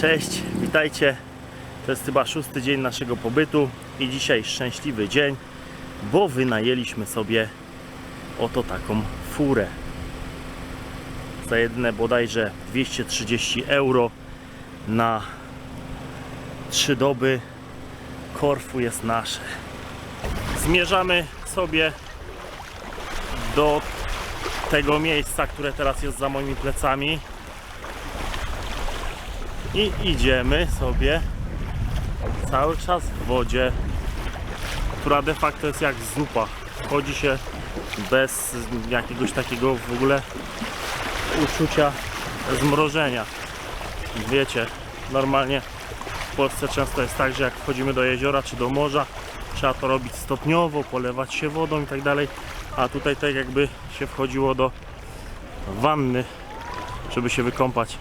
Cześć, witajcie. To jest chyba szósty dzień naszego pobytu i dzisiaj szczęśliwy dzień, bo wynajęliśmy sobie oto taką furę. Za jedne bodajże 230 euro na trzy doby. Korfu jest nasze. Zmierzamy sobie do tego miejsca, które teraz jest za moimi plecami i idziemy sobie cały czas w wodzie, która de facto jest jak zupa. Chodzi się bez jakiegoś takiego w ogóle uczucia zmrożenia. Wiecie, normalnie w Polsce często jest tak, że jak wchodzimy do jeziora czy do morza, trzeba to robić stopniowo, polewać się wodą i tak dalej, a tutaj tak jakby się wchodziło do wanny, żeby się wykąpać.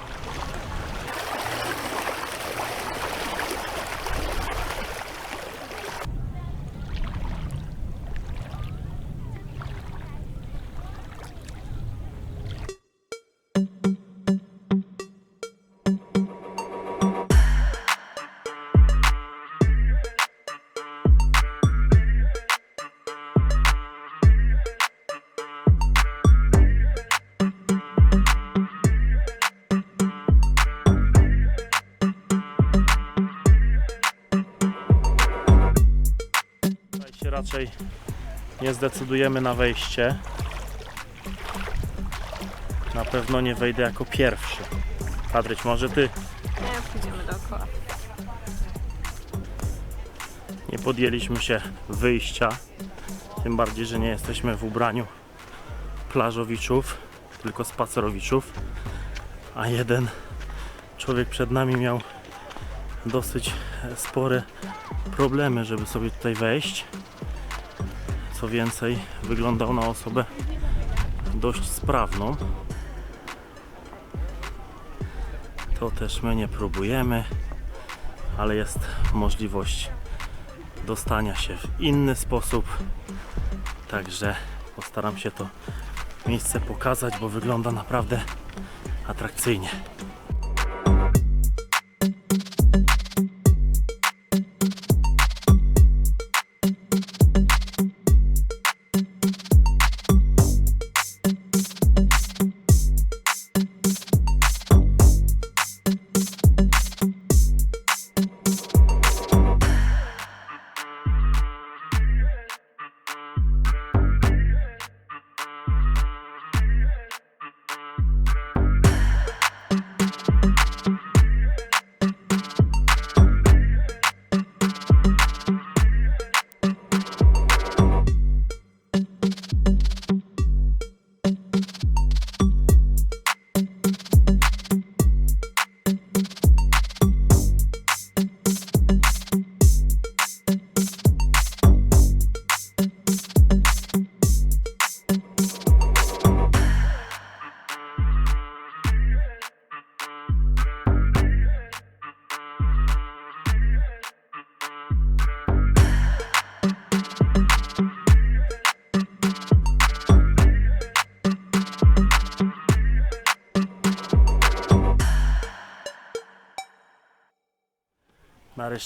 Tutaj raczej nie zdecydujemy na wejście. Na pewno nie wejdę jako pierwszy. Patryć, może ty Nie, pójdziemy dookoła. nie podjęliśmy się wyjścia. Tym bardziej, że nie jesteśmy w ubraniu plażowiczów, tylko spacerowiczów. A jeden człowiek przed nami miał dosyć spore problemy, żeby sobie tutaj wejść. Co więcej, wyglądał na osobę dość sprawną. To też my nie próbujemy, ale jest możliwość dostania się w inny sposób. Także postaram się to miejsce pokazać, bo wygląda naprawdę atrakcyjnie.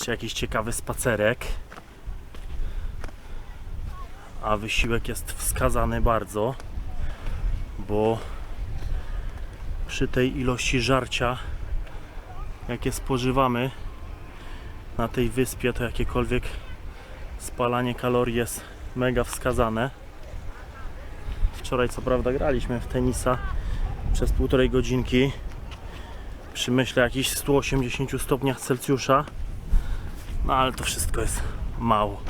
Nareszcie jakiś ciekawy spacerek. A wysiłek jest wskazany bardzo, bo przy tej ilości żarcia, jakie spożywamy na tej wyspie, to jakiekolwiek spalanie kalorii jest mega wskazane. Wczoraj co prawda graliśmy w tenisa przez półtorej godzinki przy myślę jakichś 180 stopniach Celsjusza. No ale to wszystko jest mało.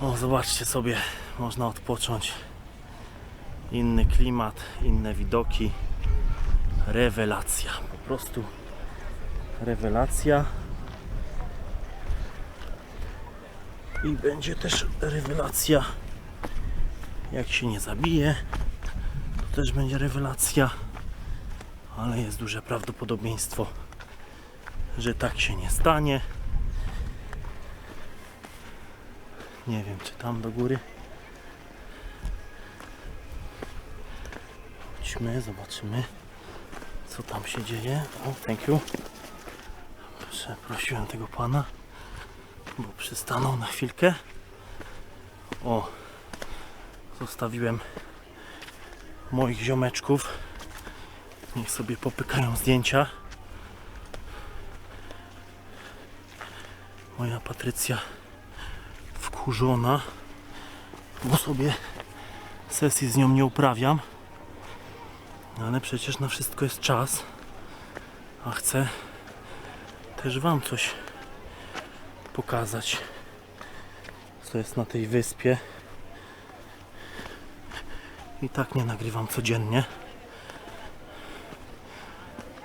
O, zobaczcie sobie, można odpocząć. Inny klimat, inne widoki. Rewelacja, po prostu rewelacja. I będzie też rewelacja, jak się nie zabije. To też będzie rewelacja ale jest duże prawdopodobieństwo, że tak się nie stanie. Nie wiem, czy tam do góry. Chodźmy, zobaczymy, co tam się dzieje. O, thank you. Przeprosiłem tego pana, bo przystanął na chwilkę. O, zostawiłem moich ziomeczków. Niech sobie popykają zdjęcia. Moja Patrycja wkurzona, bo sobie sesji z nią nie uprawiam. Ale przecież na wszystko jest czas. A chcę też Wam coś pokazać, co jest na tej wyspie. I tak nie nagrywam codziennie.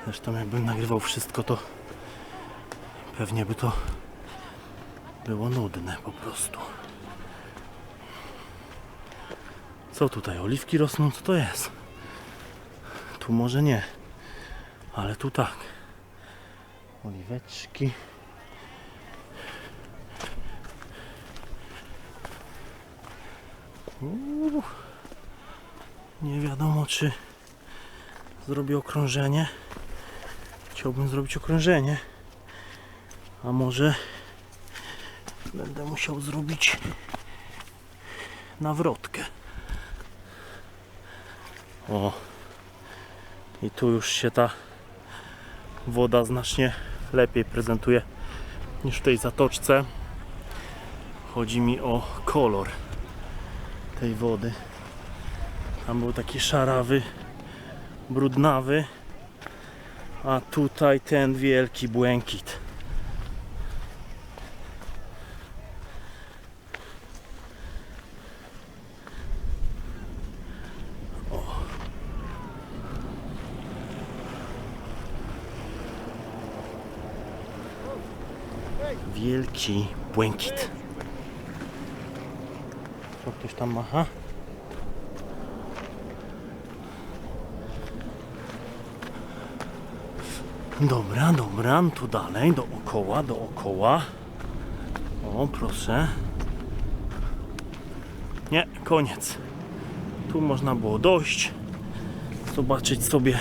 Zresztą jakbym nagrywał wszystko, to pewnie by to było nudne po prostu. Co tutaj? Oliwki rosną? Co to jest? Tu może nie, ale tu tak. Oliweczki. Uuu. Nie wiadomo, czy zrobię okrążenie. Chciałbym zrobić okrążenie. A może będę musiał zrobić nawrotkę. O. I tu już się ta woda znacznie lepiej prezentuje niż w tej zatoczce. Chodzi mi o kolor tej wody. Tam był taki szarawy, brudnawy, a tutaj ten wielki błękit. Wielki błękit. Co ktoś tam macha? Dobra, dobra, tu dalej, dookoła, dookoła. O, proszę. Nie, koniec. Tu można było dojść, zobaczyć sobie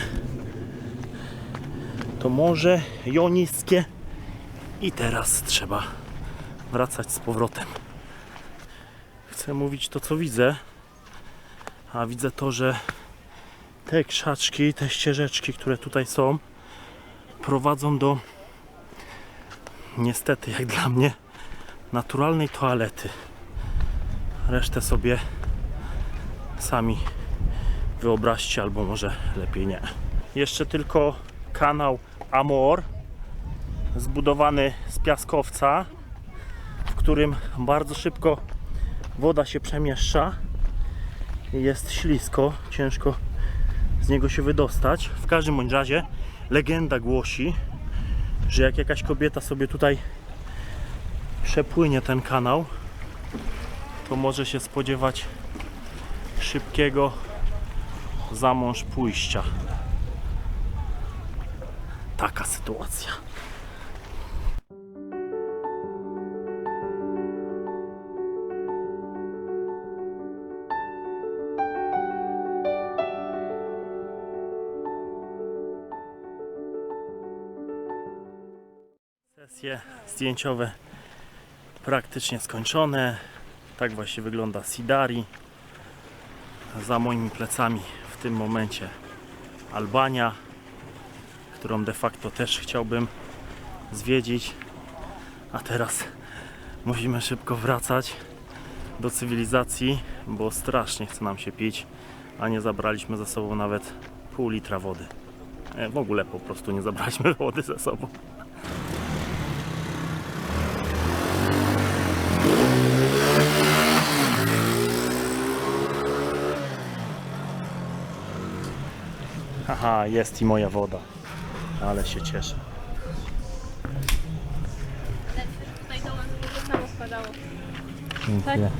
to morze joniskie. I teraz trzeba wracać z powrotem. Chcę mówić to, co widzę, a widzę to, że te krzaczki, te ścieżeczki, które tutaj są, prowadzą do niestety, jak dla mnie, naturalnej toalety. Resztę sobie sami wyobraźcie, albo może lepiej nie. Jeszcze tylko kanał Amor zbudowany z piaskowca, w którym bardzo szybko woda się przemieszcza jest ślisko, ciężko z niego się wydostać. W każdym bądź razie legenda głosi, że jak jakaś kobieta sobie tutaj przepłynie ten kanał, to może się spodziewać szybkiego za mąż pójścia. Taka sytuacja. Sesje zdjęciowe praktycznie skończone. Tak właśnie wygląda Sidari. Za moimi plecami w tym momencie Albania, którą de facto też chciałbym zwiedzić. A teraz musimy szybko wracać do cywilizacji, bo strasznie chce nam się pić, a nie zabraliśmy ze sobą nawet pół litra wody. E, W ogóle po prostu nie zabraliśmy wody ze sobą. Haha, jest i moja woda. Ale się cieszę. Tutaj to samo spadało. Dziękuję.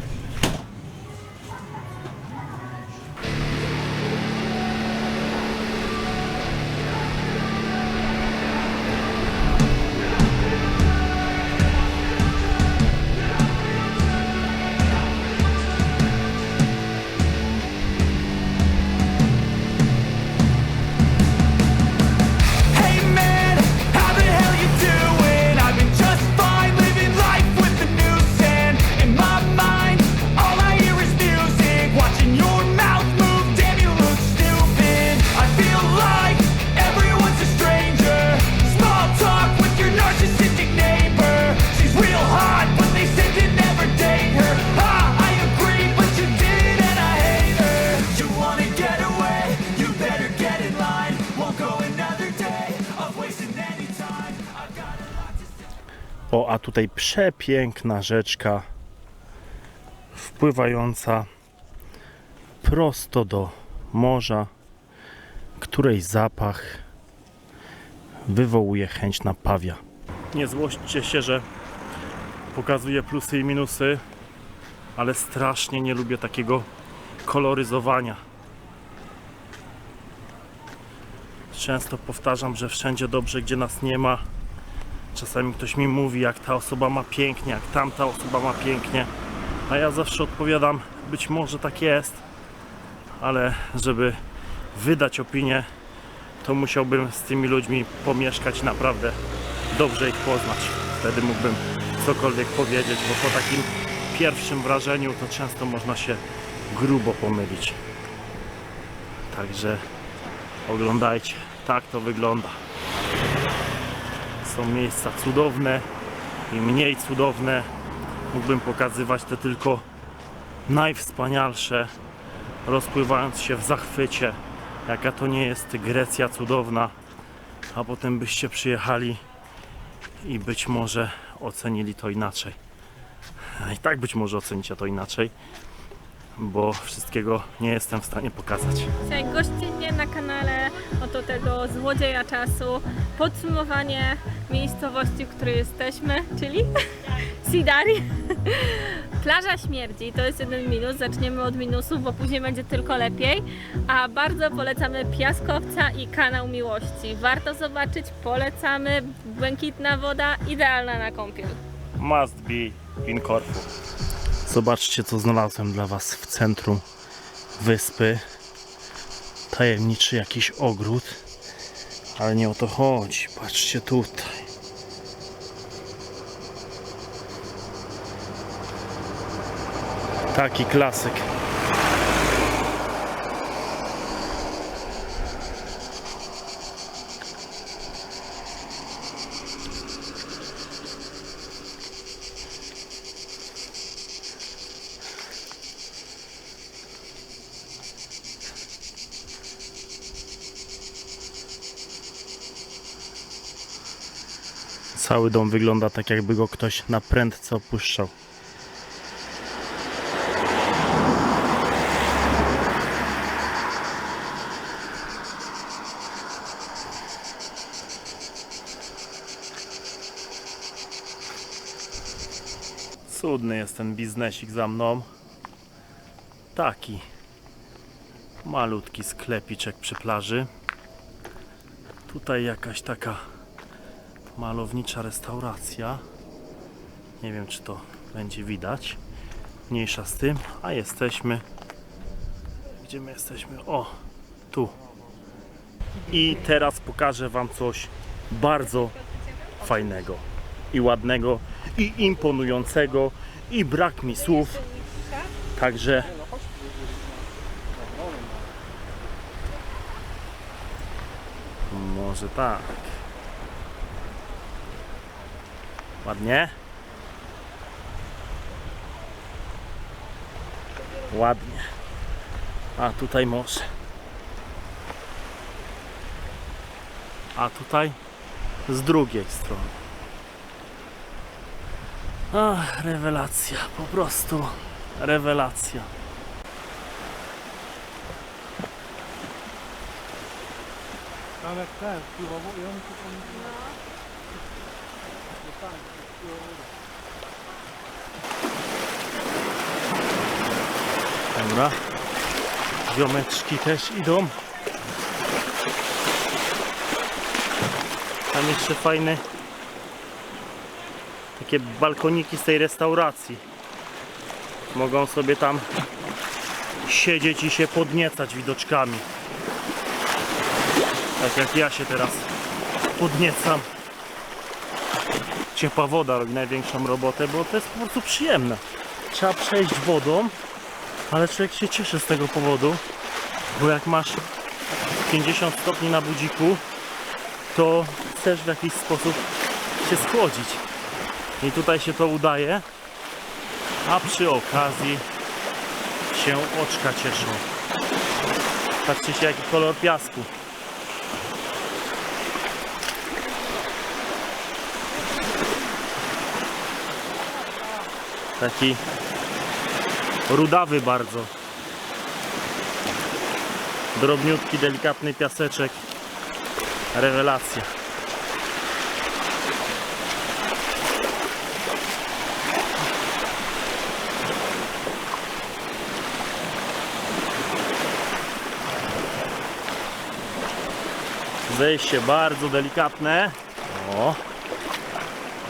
A tutaj przepiękna rzeczka wpływająca prosto do morza, której zapach wywołuje chęć napawia. Nie złośćcie się, że pokazuję plusy i minusy, ale strasznie nie lubię takiego koloryzowania. Często powtarzam, że wszędzie dobrze, gdzie nas nie ma. Czasami ktoś mi mówi, jak ta osoba ma pięknie, jak tamta osoba ma pięknie. A ja zawsze odpowiadam, być może tak jest, ale żeby wydać opinię, to musiałbym z tymi ludźmi pomieszkać naprawdę dobrze ich poznać. Wtedy mógłbym cokolwiek powiedzieć, bo po takim pierwszym wrażeniu to często można się grubo pomylić. Także oglądajcie, tak to wygląda. Są miejsca cudowne i mniej cudowne. Mógłbym pokazywać te tylko najwspanialsze, rozpływając się w zachwycie, jaka to nie jest Grecja cudowna, a potem byście przyjechali i być może ocenili to inaczej. I tak być może ocenicie to inaczej, bo wszystkiego nie jestem w stanie pokazać. Dzisiaj gościnnie na kanale oto tego złodzieja czasu. Podsumowanie miejscowości, w której jesteśmy, czyli Sidari. Plaża śmierdzi, to jest jeden minus. Zaczniemy od minusów, bo później będzie tylko lepiej. A bardzo polecamy Piaskowca i kanał Miłości. Warto zobaczyć, polecamy. Błękitna woda, idealna na kąpiel. Must be in Corfu. Zobaczcie, co znalazłem dla Was w centrum wyspy. Tajemniczy jakiś ogród, ale nie o to chodzi. Patrzcie tutaj. Taki klasyk. Cały dom wygląda tak, jakby go ktoś na prędce opuszczał. Cudny jest ten biznesik za mną. Taki malutki sklepiczek przy plaży. Tutaj jakaś taka malownicza restauracja. Nie wiem, czy to będzie widać. Mniejsza z tym, a jesteśmy. Gdzie my jesteśmy? O, tu. I teraz pokażę Wam coś bardzo fajnego i ładnego i imponującego i brak mi słów. Także może tak. Ładnie? Ładnie. A tutaj morze. A tutaj z drugiej strony. Ach, rewelacja, po prostu rewelacja. Ten, tu tam... Dobra. Ziomeczki też idą. Tam jeszcze fajne takie balkoniki z tej restauracji. Mogą sobie tam siedzieć i się podniecać widoczkami. Tak jak ja się teraz podniecam. Ciepła woda robi największą robotę, bo to jest po prostu przyjemne. Trzeba przejść wodą, ale człowiek się cieszy z tego powodu, bo jak masz 50 stopni na budziku, to chcesz w jakiś sposób się schłodzić. I tutaj się to udaje, a przy okazji się oczka cieszą. Patrzcie się jaki kolor piasku. Taki rudawy bardzo. Drobniutki, delikatny piaseczek. Rewelacja. Zejście bardzo delikatne. O.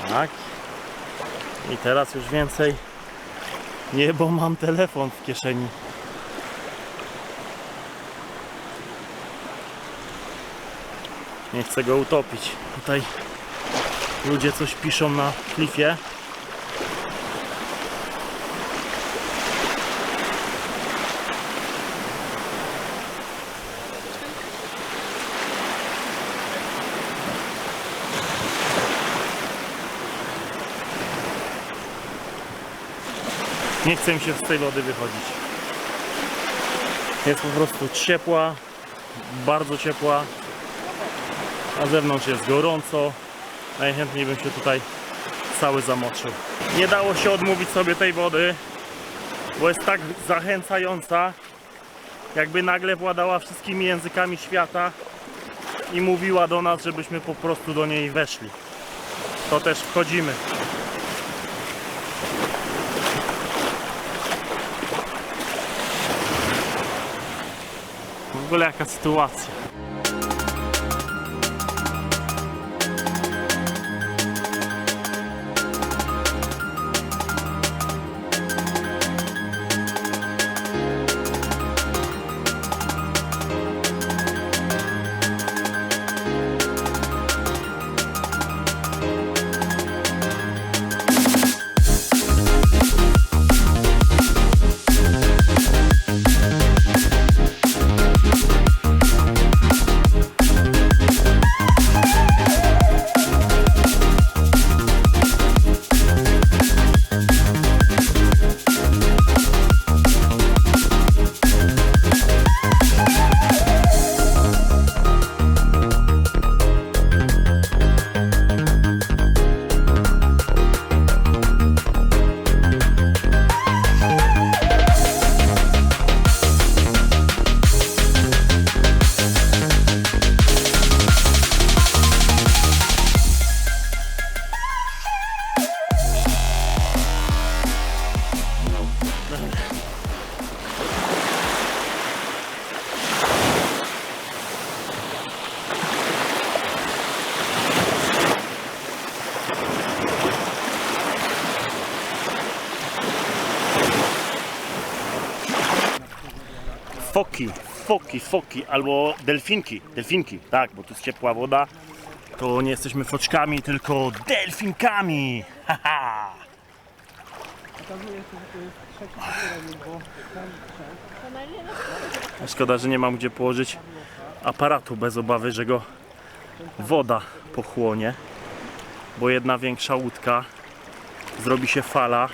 Tak. I teraz już więcej nie, bo mam telefon w kieszeni. Nie chcę go utopić. Tutaj ludzie coś piszą na klifie. Nie chce mi się z tej wody wychodzić. Jest po prostu ciepła, bardzo ciepła. Na zewnątrz jest gorąco. Najchętniej bym się tutaj cały zamoczył. Nie dało się odmówić sobie tej wody, bo jest tak zachęcająca, jakby nagle władała wszystkimi językami świata i mówiła do nas, żebyśmy po prostu do niej weszli. To też wchodzimy. Ogóle jaka sytuacja. Foki, foki, albo delfinki, delfinki, tak, bo tu jest ciepła woda, to nie jesteśmy foczkami, tylko delfinkami, haha. Szkoda, że nie mam gdzie położyć aparatu bez obawy, że go woda pochłonie, bo jedna większa łódka zrobi się fala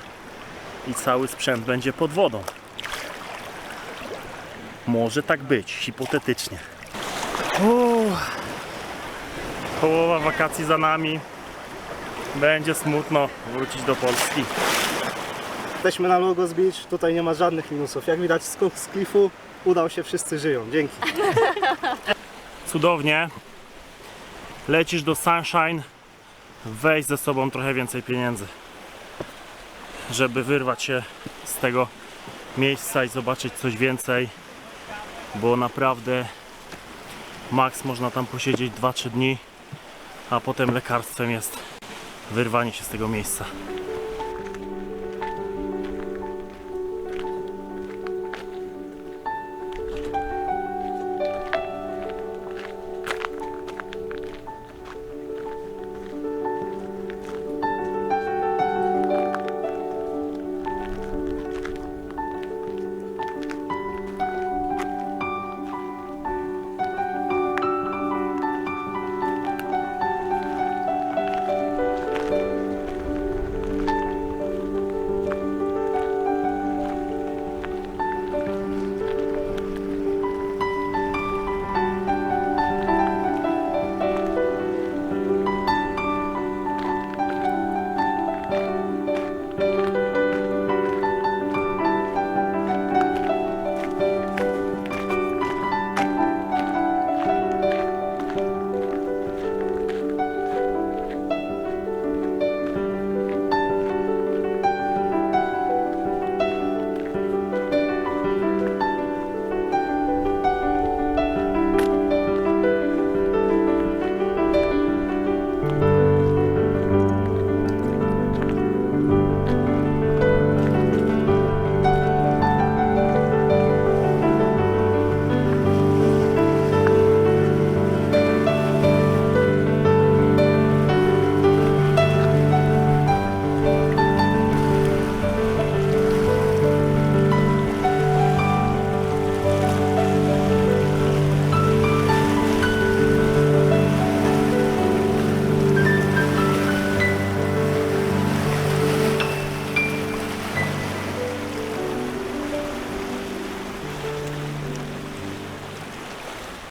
i cały sprzęt będzie pod wodą. Może tak być, hipotetycznie. Uff. Połowa wakacji za nami. Będzie smutno wrócić do Polski. Jesteśmy na Logos Beach, tutaj nie ma żadnych minusów. Jak widać skok z klifu, udał się, wszyscy żyją. Dzięki. cudownie. Lecisz do Sunshine, weź ze sobą trochę więcej pieniędzy, żeby wyrwać się z tego miejsca i zobaczyć coś więcej, bo naprawdę max można tam posiedzieć 2-3 dni, a potem lekarstwem jest wyrwanie się z tego miejsca.